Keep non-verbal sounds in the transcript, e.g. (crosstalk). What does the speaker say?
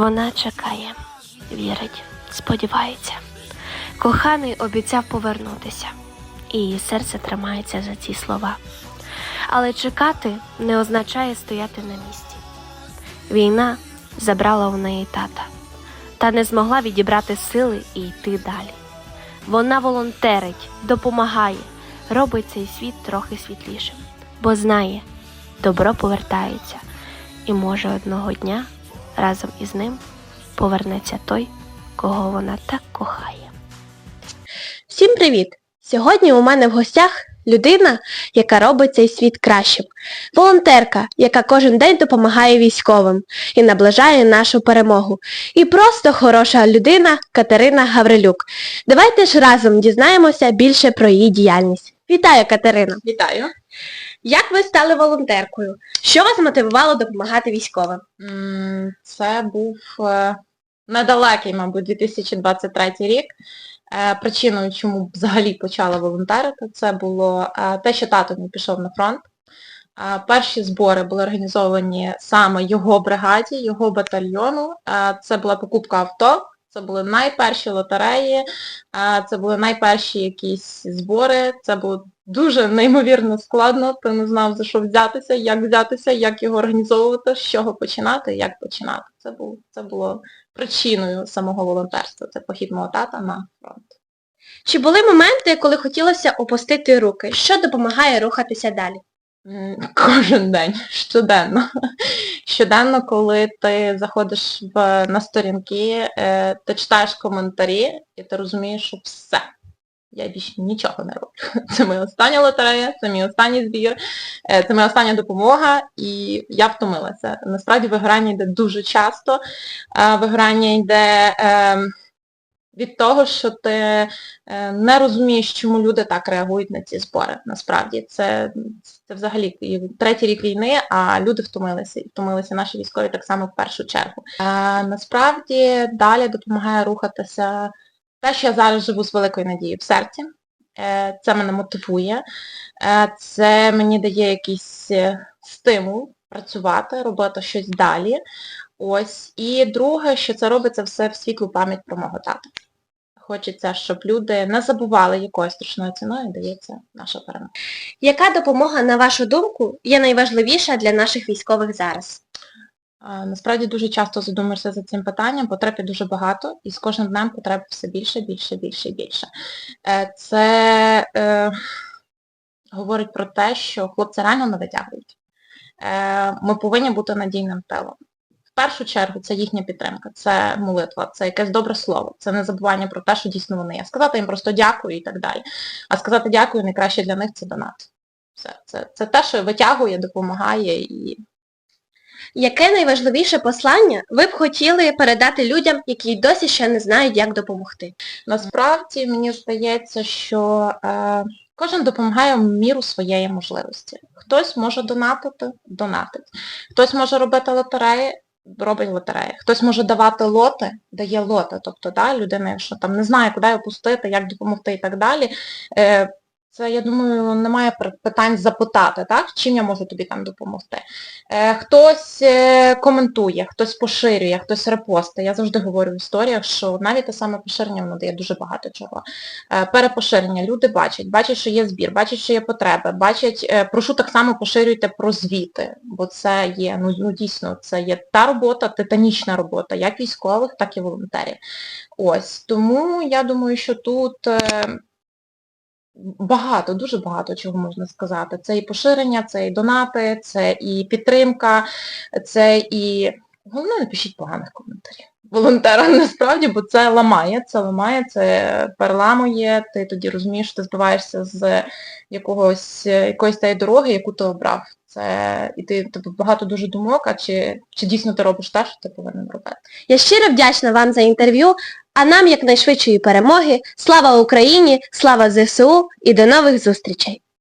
Вона чекає, вірить, сподівається. Коханий обіцяв повернутися, і її серце тримається за ці слова. Але чекати не означає стояти на місці. Війна забрала у неї тата, та не змогла відібрати сили і йти далі. Вона волонтерить, допомагає, робить цей світ трохи світлішим, бо знає, добро повертається, і може одного дня разом із ним повернеться той, кого вона так кохає. Всім привіт! Сьогодні у мене в гостях людина, яка робить цей світ кращим. Волонтерка, яка кожен день допомагає військовим і наближає нашу перемогу. І просто хороша людина Катерина Гаврилюк. Давайте ж разом дізнаємося більше про її діяльність. Вітаю, Катерина! Вітаю. Як ви стали волонтеркою? Що вас мотивувало допомагати військовим? Це був е, недалекий, мабуть, 2023 рік. Е, Причиною, чому взагалі почала волонтерити, це було е, те, що тато не пішов на фронт. Перші збори були організовані саме його бригаді, його батальйону. Це була покупка авто, це були найперші лотереї, це були найперші якісь збори, це було дуже неймовірно складно, ти не знав за що взятися, як взятися, як його організовувати, з чого починати, як починати. Це було, це було причиною самого волонтерства. Це похід мого тата на фронт. Чи були моменти, коли хотілося опустити руки? Що допомагає рухатися далі? (laughs) Кожен день, щоденно. Щоденно, коли ти заходиш в, на сторінки, е, ти читаєш коментарі і ти розумієш, що все. Я більше нічого не роблю. (laughs) Це моя остання лотерея, це мій останній збір, е, це моя остання допомога, і я втомилася. Насправді виграння йде дуже часто. Виграння йде е, від того, що ти е, не розумієш, чому люди так реагують на ці збори. Насправді це, це взагалі третій рік війни, а люди втомилися. І втомилися наші військові так само в першу чергу. Е, насправді далі допомагає рухатися те, що я зараз живу з великою надією в серці. Е, Це мене мотивує, Е, це мені дає якийсь стимул працювати, робити щось далі. Ось. І друге, що це робиться все в світлу пам'ять про мого тата. Хочеться, щоб люди не забували, якою страшною ціною дається наша перемога. Яка допомога, на вашу думку, є найважливіша для наших військових зараз? Насправді дуже часто задумуєшся за цим питанням, потреб є дуже багато, і з кожним днем потреб все більше, більше, більше більше. Е, Це е, говорить про те, що хлопці реально не витягують. Е, Ми повинні бути надійним тилом. В першу чергу це їхня підтримка, це молитва, це якесь добре слово, це не забування про те, що дійсно вони є. Сказати їм просто дякую і так далі. А сказати дякую найкраще для них це донат. Все. Це, це те, що витягує, допомагає і Яке найважливіше послання ви б хотіли передати людям, які досі ще не знають, як допомогти? Насправді мені здається, що е, кожен допомагає в міру своєї можливості. Хтось може донатити, донатить. Хтось може робити лотереї, робить лотереї. Хтось може давати лоти, дає лоти. Тобто да, людина, якщо там не знає, куди опустити, як допомогти і так далі. Е, це, я думаю, немає питань запитати, так? чим я можу тобі там допомогти. Е, хтось е, коментує, хтось поширює, хтось репостить. Я завжди говорю в історіях, що навіть те саме поширення воно дає дуже багато чого. Е, перепоширення. Люди бачать, бачать, що є збір, бачать, що є потреби, бачать, е, прошу так само поширюйте про звіти, бо це є, ну, ну дійсно, це є та робота, титанічна робота, як військових, так і волонтерів. Ось, тому я думаю, що тут е, багато, дуже багато чого можна сказати. Це і поширення, це і донати, це і підтримка, це і... Головне, не пишіть поганих коментарів. Волонтерам (laughs) насправді, бо це ламає, це ламає, це переламує, ти тоді розумієш, ти збиваєшся з якогось, якоїсь тієї дороги, яку ти обрав. Це і ти тобі багато дуже думок, а чи, чи дійсно ти робиш те, що ти повинен робити. Я щиро вдячна вам за інтерв'ю, а нам якнайшвидшої перемоги. Слава Україні, слава ЗСУ і до нових зустрічей!